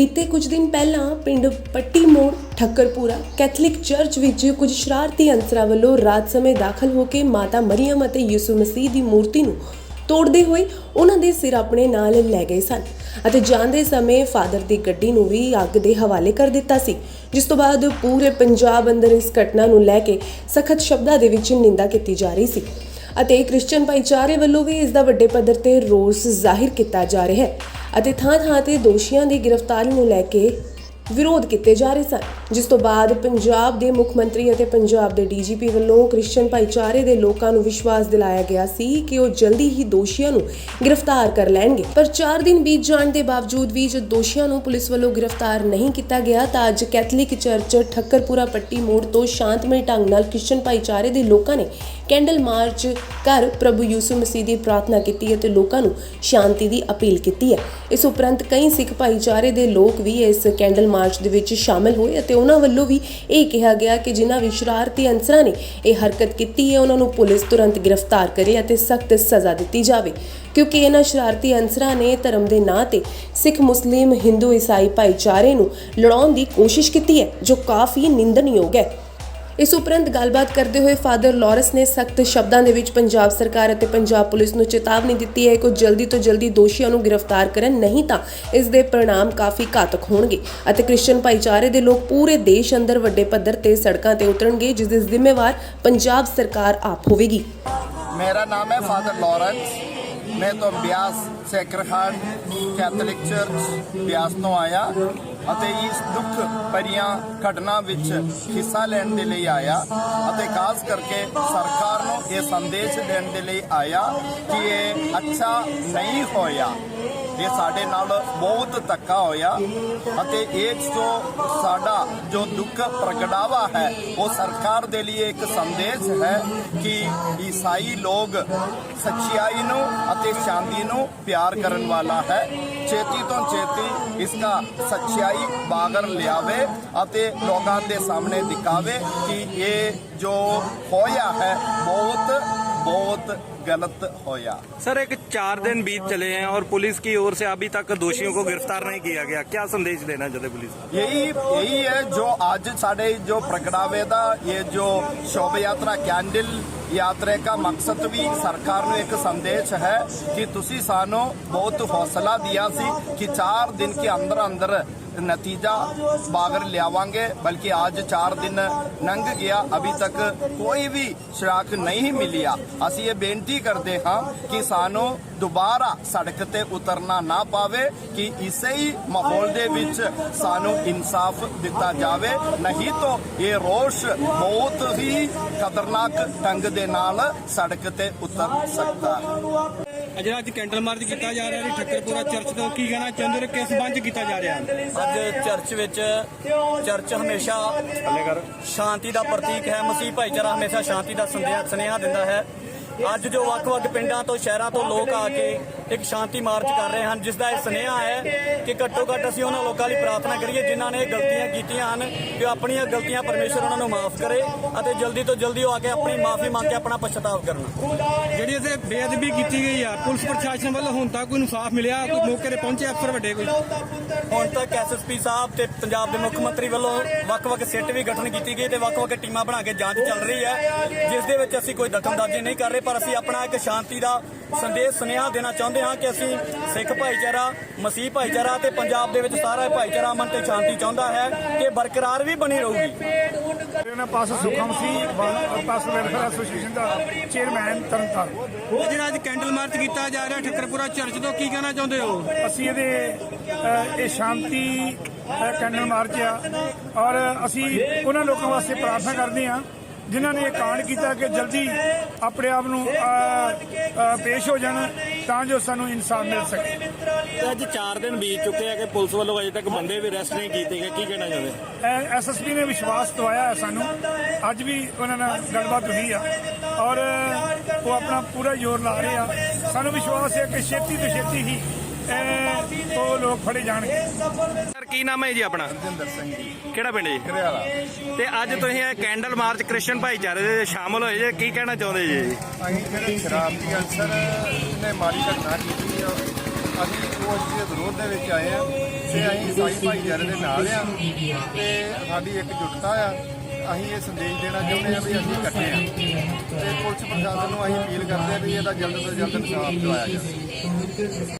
ਬੀਤੇ ਕੁਝ ਦਿਨ ਪਹਿਲਾਂ ਪਿੰਡ ਪੱਟੀ ਮੋੜ ਠੱਕਰਪੁਰਾ ਕੈਥੋਲਿਕ ਚਰਚ ਵਿੱਚ ਕੁਝ ਸ਼ਰਾਰਤੀ ਅੰਸਰਾਂ ਵੱਲੋਂ ਰਾਤ ਸਮੇਂ ਦਾਖਲ ਹੋ ਕੇ ਮਾਤਾ ਮਰੀਮ ਅਤੇ ਯਿਸੂ ਮਸੀਹ ਦੀ ਮੂਰਤੀ ਨੂੰ ਤੋੜਦੇ ਹੋਏ ਉਹਨਾਂ ਦੇ ਸਿਰ ਆਪਣੇ ਨਾਲ ਲੈ ਗਏ ਸਨ ਅਤੇ ਜਾਂਦੇ ਸਮੇਂ ਫਾਦਰ ਦੀ ਗੱਡੀ ਨੂੰ ਵੀ ਅੱਗ ਦੇ ਹਵਾਲੇ ਕਰ ਦਿੱਤਾ ਸੀ, ਜਿਸ ਤੋਂ ਬਾਅਦ ਪੂਰੇ ਪੰਜਾਬ ਅੰਦਰ ਇਸ ਘਟਨਾ ਨੂੰ ਲੈ ਕੇ ਸਖਤ ਸ਼ਬਦਾਂ ਦੇ ਵਿੱਚ ਨਿੰਦਾ ਕੀਤੀ ਜਾ ਰਹੀ ਸੀ ਅਤੇ ਕ੍ਰਿਸਚੀਅਨ ਭਾਈਚਾਰੇ ਵੱਲੋਂ ਵੀ ਇਸ ਦਾ ਵੱਡੇ ਪੱਧਰ ਤੇ ਰੋਸ ਜ਼ਾਹਿਰ ਕੀਤਾ ਜਾ ਰਿਹਾ ਹੈ। ਅਤੇ ਥਾਂ-ਥਾਂ ਤੇ ਦੋਸ਼ੀਆਂ ਦੀ ਗ੍ਰਿਫਤਾਰੀ ਨੂੰ ਲੈ ਕੇ ਵਿਰੋਧ ਕੀਤੇ ਜਾ ਰਹੇ ਸਨ, ਜਿਸ ਤੋਂ ਬਾਅਦ ਪੰਜਾਬ ਦੇ ਮੁੱਖ ਮੰਤਰੀ ਅਤੇ ਪੰਜਾਬ ਦੇ ਡੀਜੀਪੀ ਵੱਲੋਂ ਕ੍ਰਿਸਚੀਅਨ ਭਾਈਚਾਰੇ ਦੇ ਲੋਕਾਂ ਨੂੰ ਵਿਸ਼ਵਾਸ ਦਿਲਾਇਆ ਗਿਆ ਸੀ ਕਿ ਉਹ ਜਲਦੀ ਹੀ ਦੋਸ਼ੀਆਂ ਨੂੰ ਗ੍ਰਿਫਤਾਰ ਕਰ ਲੈਣਗੇ। ਪਰ 4 ਦਿਨ ਬੀਤ ਜਾਣ ਦੇ ਬਾਵਜੂਦ ਵੀ ਜਦ ਦੋਸ਼ੀਆਂ ਨੂੰ ਪੁਲਿਸ ਵੱਲੋਂ ਗ੍ਰਿਫਤਾਰ ਨਹੀਂ ਕੀਤਾ ਗਿਆ, ਤਾਂ ਅੱਜ ਕੈਥੋਲਿਕ ਚਰਚ ਠੱਕਰਪੁਰਾ ਪੱਟੀ ਮੋੜ ਤੋਂ ਸ਼ਾਂਤਮਈ ਢੰਗ ਨਾਲ ਕ੍ਰਿਸਚੀਅਨ ਭਾਈਚਾਰੇ ਦੇ ਲੋਕਾਂ ਨੇ ਕੈਂਡਲ ਮਾਰਚ ਕਰ ਪ੍ਰਭੂ ਯਿਸੂ ਮਸੀਹ ਦੀ ਪ੍ਰਾਰਥਨਾ ਕੀਤੀ ਅਤੇ ਲੋਕਾਂ ਨੂੰ ਸ਼ਾਂਤੀ ਦੀ ਅਪੀਲ ਕੀਤੀ ਹੈ। ਇਸ ਉਪਰੰਤ ਕਈ ਸਿੱਖ ਭਾਈਚਾਰੇ ਦੇ ਲੋਕ ਵੀ ਇਸ ਕੈਂਡਲ ਮਾਰਚ ਦੇ ਵਿੱਚ ਸ਼ਾਮਲ ਹੋਏ ਅਤੇ ਉਹਨਾਂ ਵੱਲੋਂ ਵੀ ਇਹ ਕਿਹਾ ਗਿਆ ਕਿ ਜਿਨ੍ਹਾਂ ਵੀ ਸ਼ਰਾਰਤੀ ਅੰਸਰਾਂ ਨੇ ਇਹ ਹਰਕਤ ਕੀਤੀ ਹੈ, ਉਹਨਾਂ ਨੂੰ ਪੁਲਿਸ ਤੁਰੰਤ ਗ੍ਰਿਫਤਾਰ ਕਰੇ ਅਤੇ ਸਖਤ ਸਜ਼ਾ ਦਿੱਤੀ ਜਾਵੇ। ਕਿਉਂਕਿ ਇਹਨਾਂ ਸ਼ਰਾਰਤੀ ਅੰਸਰਾਂ ਨੇ ਧਰਮ ਦੇ ਨਾਂ ਤੇ ਸਿੱਖ, ਮੁਸਲਿਮ, ਹਿੰਦੂ, ਈਸਾਈ ਭਾਈਚਾਰੇ ਨੂੰ ਲੜਾਉਣ ਦੀ ਕੋਸ਼ਿਸ਼ ਕੀਤੀ ਹੈ, ਜੋ ਕਾਫੀ ਨਿੰਦਣਯੋਗ ਹੈ। ਇਸ ਉਪਰੰਤ ਗੱਲਬਾਤ ਕਰਦੇ ਹੋਏ ਫਾਦਰ ਲਾਰੈਂਸ ਨੇ ਸਖਤ ਸ਼ਬਦਾਂ ਦੇ ਵਿੱਚ ਪੰਜਾਬ ਸਰਕਾਰ ਅਤੇ ਪੰਜਾਬ ਪੁਲਿਸ ਨੂੰ ਚੇਤਾਵਨੀ ਦਿੱਤੀ ਹੈ ਕਿ ਉਹ ਜਲਦੀ ਤੋਂ ਜਲਦੀ ਦੋਸ਼ੀਆਂ ਨੂੰ ਗ੍ਰਿਫਤਾਰ ਕਰਨ ਨਹੀਂ ਤਾਂ ਇਸ ਦੇ परिणाम ਕਾਫੀ ਘਾਤਕ ਹੋਣਗੇ ਅਤੇ ਕ੍ਰਿਸਚੀਅਨ ਭਾਈਚਾਰੇ ਦੇ ਲੋਕ ਪੂਰੇ ਦੇਸ਼ ਅੰਦਰ ਵੱਡੇ ਪੱਧਰ ਤੇ ਸੜਕਾਂ ਤੇ ਉਤਰਨਗੇ ਜਿਸ ਦੇ ਜ਼ਿੰਮੇਵਾਰ ਪੰਜਾਬ ਸਰਕਾਰ ਆਪ ਹੋਵੇਗੀ मेरा नाम है फादर लॉरेंस मैं तो Beas sacred heart Catholic church Beas ਤੋਂ ਆਇਆ ਅਤੇ ਇਸ ਦੁੱਖ ਭਰੀਆਂ ਘਟਨਾ ਵਿੱਚ ਹਿੱਸਾ ਲੈਣ ਦੇ ਲਈ ਆਇਆ ਅਤੇ ਖਾਸ ਕਰਕੇ ਸਰਕਾਰ ਨੂੰ ਇਹ ਸੰਦੇਸ਼ ਦੇਣ ਦੇ ਲਈ ਆਇਆ ਕਿ ਇਹ ਅੱਛਾ ਨਹੀਂ ਹੋਇਆ। ਇਹ ਸਾਡੇ ਨਾਲ ਬਹੁਤ ਧੱਕਾ ਹੋਇਆ ਅਤੇ ਇਹ ਜੋ ਸਾਡਾ ਜੋ ਦੁੱਖ ਪ੍ਰਗਟਾਵਾ ਹੈ, ਉਹ ਸਰਕਾਰ ਦੇ ਲਈ ਇੱਕ ਸੰਦੇਸ਼ ਹੈ ਕਿ ਈਸਾਈ ਲੋਕ ਸੱਚਾਈ ਨੂੰ ਅਤੇ ਸ਼ਾਂਤੀ ਨੂੰ ਪਿਆਰ ਕਰਨ ਵਾਲਾ ਹੈ। ਛੇਤੀ ਤੋਂ ਛੇਤੀ ਇਸ ਦਾ ਸੱਚਾਈ ਬਾਗਰ ਲਿਆਵੇ ਅਤੇ ਲੋਕਾਂ ਦੇ ਸਾਹਮਣੇ ਦਿਖਾਵੇ ਕਿ ਇਹ ਜੋ ਹੋਇਆ ਹੈ, ਬਹੁਤ ਬਹੁਤ गलत होया सर एक चार दिन बीत चले हैं और पुलिस की ओर से अभी तक दोषियों को गिरफ्तार नहीं किया गया क्या संदेश देना चाहते पुलिस को? यही यही है जो आज साढ़े जो प्रगटावे ਦਾ ਇਹ ਜੋ ਸ਼ੋਭ ਯਾਤਰਾ ਕੈਂਡਲ ਯਾਤਰਾ ਦਾ ਮਕਸਦ ਵੀ ਸਰਕਾਰ ਨੂੰ ਇੱਕ ਸੰਦੇਸ਼ ਹੈ ਕਿ ਤੁਸੀਂ ਸਾਨੂੰ ਬਹੁਤ ਹੌਸਲਾ ਦਿਆ ਸੀ ਕਿ 4 ਦਿਨ ਕੇ ਅੰਦਰ ਅੰਦਰ ਨਤੀਜਾ ਬਾਗਰ ਲਿਆਵਾਂਗੇ ਬਲਕਿ ਅੱਜ 4 ਦਿਨ ਲੰਘ ਗਿਆ ਅਭੀ ਤੱਕ ਕੋਈ ਵੀ ਸ਼ਰਾਕ ਨਹੀਂ ਮਿਲਿਆ ਅਸੀਂ ਇਹ ਬੇਨਤੀ ਕਰਦੇ ਹਾਂ ਕਿ ਸਾਨੂੰ ਦੁਬਾਰਾ ਸੜਕ ਤੇ ਉਤਰਨਾ ਨਾ ਪਾਵੇ ਕਿ ਇਸੇ ਹੀ ਮਾਹੌਲ ਦੇ ਵਿੱਚ ਸਾਨੂੰ ਇਨਸਾਫ ਦਿੱਤਾ ਜਾਵੇ। ਨਹੀਂ ਤਾਂ ਇਹ ਰੋਸ਼ ਬਹੁਤ ਹੀ ਖਤਰਨਾਕ ਢੰਗ ਦੇ ਨਾਲ ਸੜਕ ਤੇ ਉਤਰ ਸਕਦਾ ਹੈ। ਜਿਹੜਾ ਅੱਜ ਕੈਂਡਲ ਮਾਰਚ ਕੀਤਾ ਜਾ ਰਿਹਾ ਜੀ ਠੱਕਰਪੁਰਾ ਚਰਚ ਤੋਂ ਕੀ ਕਹਿਣਾ ਚਾਹੁੰਦੇ ਹੋ ਕਿਸ ਸੰਬੰਧ ਕੀਤਾ ਜਾ ਰਿਹਾ? ਅੱਜ ਚਰਚ ਵਿੱਚ ਚਰਚ ਹਮੇਸ਼ਾ ਸ਼ਾਂਤੀ ਦਾ ਪ੍ਰਤੀਕ ਹੈ ਮਸੀਹ ਭਾਈਚਾਰਾ ਹਮੇਸ਼ਾ ਸ਼ਾਂਤੀ ਦਾ ਸੰਦੇਸ਼ ਸੁਨੇਹਾ ਦਿੰਦਾ ਹੈ। ਅੱਜ ਜੋ ਵੱਖ-ਵੱਖ ਪਿੰਡਾਂ ਤੋਂ ਸ਼ਹਿਰਾਂ ਤੋਂ ਲੋਕ ਆ ਕੇ ਇੱਕ ਸ਼ਾਂਤੀ ਮਾਰਚ ਕਰ ਰਹੇ ਹਨ ਜਿਸ ਦਾ ਇਹ ਸੁਨੇਹਾ ਹੈ ਕਿ ਘੱਟੋ ਘੱਟ ਅਸੀਂ ਉਹਨਾਂ ਲੋਕਾਂ ਲਈ ਪ੍ਰਾਰਥਨਾ ਕਰੀਏ ਜਿਨ੍ਹਾਂ ਨੇ ਇਹ ਗਲਤੀਆਂ ਕੀਤੀਆਂ ਹਨ ਕਿ ਆਪਣੀਆਂ ਗਲਤੀਆਂ ਪਰਮੇਸ਼ਰ ਉਹਨਾਂ ਨੂੰ ਮਾਫ ਕਰੇ ਅਤੇ ਜਲਦੀ ਤੋਂ ਜਲਦੀ ਉਹ ਆ ਕੇ ਆਪਣੀ ਮਾਫੀ ਮੰਗ ਕੇ ਆਪਣਾ ਪਛਤਾਵਾ ਕਰਨ। ਜਿਹੜੀ ਇਸੇ ਬੇਅਦਬੀ ਕੀਤੀ ਗਈ ਆ ਪੁਲਿਸ ਪ੍ਰਸ਼ਾਸਨ ਵੱਲੋਂ ਹੁਣ ਤੱਕ ਕੋਈ ਇਨਸਾਫ ਮਿਲਿਆ? ਕੋਈ ਮੌਕੇ ਤੇ ਪਹੁੰਚੇ ਅਫਸਰ ਵੱਡੇ ਕੋਈ? ਹੁਣ ਤੱਕ ਐਸਐਸਪੀ ਸਾਹਿਬ ਤੇ ਪੰਜਾਬ ਦੇ ਮੁੱਖ ਮੰਤਰੀ ਵੱਲੋਂ ਵੱਖ-ਵੱਖ ਸਿੱਟ ਵੀ ਗਠਨ ਕੀਤੀ ਗਈ ਤੇ ਵੱਖ-ਵੱਖ ਟੀਮਾਂ ਬਣਾ ਕੇ ਜਾਂਚ ਚੱਲ ਰਹੀ ਹੈ ਜਿਸ ਦੇ ਵਿੱਚ ਅਸੀਂ ਕੋਈ ਦਖਲਅੰਦਾਜ਼ੀ ਨਹੀਂ ਕਰ ਰਹੇ ਪਰ ਅਸੀਂ ਆਪਣਾ ਇੱਕ ਸ਼ਾਂਤੀ ਦਾ ਸੰਦੇਸ਼ ਸੁਨੇਹਾ ਦੇਣਾ ਚਾਹੁੰਦੇ ਹਾਂ ਕਿ ਅਸੀਂ ਸਿੱਖ ਭਾਈਚਾਰਾ ਮਸੀਹ ਭਾਈਚਾਰਾ ਤੇ ਪੰਜਾਬ ਦੇ ਵਿੱਚ ਸਾਰਾ ਭਾਈਚਾਰਾ ਅਮਨ ਤੇ ਸ਼ਾਂਤੀ ਚਾਹੁੰਦਾ ਹੈ ਕਿ ਬਰਕਰਾਰ ਵੀ ਬਣੀ ਰਹੂਗੀ। ਮੇਰੇ ਨਾਲ ਪਾਸ ਸੁਖਮ ਸੀ ਪਾਸ ਵੈਲਫੇਅਰ ਐਸੋਸੀਏਸ਼ਨ ਦਾ ਚੇਅਰਮੈਨ ਤਰਨਤਾਰਨ। ਇਹ ਜਿਹੜਾ ਅੱਜ ਕੈਂਡਲ ਮਾਰਚ ਕੀਤਾ ਜਾ ਰਿਹਾ ਠੱਕਰਪੁਰਾ ਚਰਚ ਤੋਂ ਕੀ ਕਹਿਣਾ ਚਾਹੁੰਦੇ ਹੋ? ਅਸੀਂ ਇਹਦੇ ਇਹ ਸ਼ਾਂਤੀ ਕੈਂਡਲ ਮਾਰਚ ਆ ਔਰ ਅਸੀਂ ਉਹਨਾਂ ਲੋਕਾਂ ਵਾਸਤੇ ਪ੍ਰਾਰਥਨਾ ਕਰਦੇ ਹਾਂ ਜਿਨ੍ਹਾਂ ਨੇ ਇਹ ਕਾਂਡ ਕੀਤਾ ਕਿ ਜਲਦੀ ਆਪਣੇ ਆਪ ਨੂੰ ਪੇਸ਼ ਹੋ ਜਾਣ ਤਾਂ ਜੋ ਸਾਨੂੰ ਇਨਸਾਫ ਮਿਲ ਸਕੇ। ਤੇ ਅੱਜ 4 ਦਿਨ ਬੀਤ ਚੁੱਕੇ ਆ ਕਿ ਪੁਲਿਸ ਵੱਲੋਂ ਅਜੇ ਤੱਕ ਬੰਦੇ ਵੀ ਅਰੈਸਟ ਨਹੀਂ ਕੀਤੇ ਗਏ। ਕੀ ਕਹਿਣਾ ਚਾਹੁੰਦੇ? ਐਸਐਸਪੀ ਨੇ ਵਿਸ਼ਵਾਸ ਦਵਾਇਆ ਹੈ ਸਾਨੂੰ। ਅੱਜ ਵੀ ਉਹਨਾਂ ਨਾਲ ਗੱਲਬਾਤ ਹੋਈ ਆ। ਔਰ ਉਹ ਆਪਣਾ ਪੂਰਾ ਜ਼ੋਰ ਲਾ ਰਹੇ ਆ। ਸਾਨੂੰ ਵਿਸ਼ਵਾਸ ਹੈ ਕਿ ਛੇਤੀ ਤੋਂ ਛੇਤੀ ਹੀ ਉਹ ਲੋਕ ਫੜੇ ਜਾਣਗੇ। ਕੀ ਨਾਮ ਹੈ ਜੀ ਆਪਣਾ? ਜਿੰਦਰ ਸਿੰਘ ਜੀ। ਕਿਹੜਾ ਪਿੰਡ ਜੀ? ਕਰਿਆਲਾ ਤੇ ਅੱਜ ਤੁਸੀਂ ਇਹ ਕੈਂਡਲ ਮਾਰਚ ਕ੍ਰਿਸਚੀਅਨ ਭਾਈਚਾਰੇ ਦੇ ਸ਼ਾਮਲ ਹੋਏ ਜੇ ਕੀ ਕਹਿਣਾ ਚਾਹੁੰਦੇ ਜੀ? ਅਸੀਂ ਜਿਹੜੇ ਸ਼ਰਾਬ ਦੀ ਅਨਸਰ ਨੇ ਮਾੜੀ ਘਟਨਾ ਕੀਤੀ ਆ। ਅਸੀਂ ਕੁਛ ਦੇ ਵਿਰੋਧ ਦੇ ਵਿੱਚ ਆਏ ਆ ਤੇ ਅਸੀਂ ਈਸਾਈ ਭਾਈਚਾਰੇ ਦੇ ਨਾਲ ਆ। ਤੇ ਸਾਡੀ ਇੱਕ ਜੁਟਤਾ ਆ। ਅਸੀਂ ਇਹ ਸੰਦੇਸ਼ ਦੇਣਾ ਚਾਹੁੰਦੇ ਆ ਵੀ ਅਸੀਂ ਇਕੱਠੇ ਆ। ਤੇ ਪੁਲਿਸ ਪ੍ਰਸ਼ਾਸਨ ਨੂੰ ਅਸੀਂ ਅਪੀਲ ਕਰਦੇ ਆ ਵੀ ਇਹਦਾ ਜਲਦ ਤੋਂ ਜਲਦ ਇਨਸਾਫ ਦਿਵਾਇਆ ਜਾਵੇ।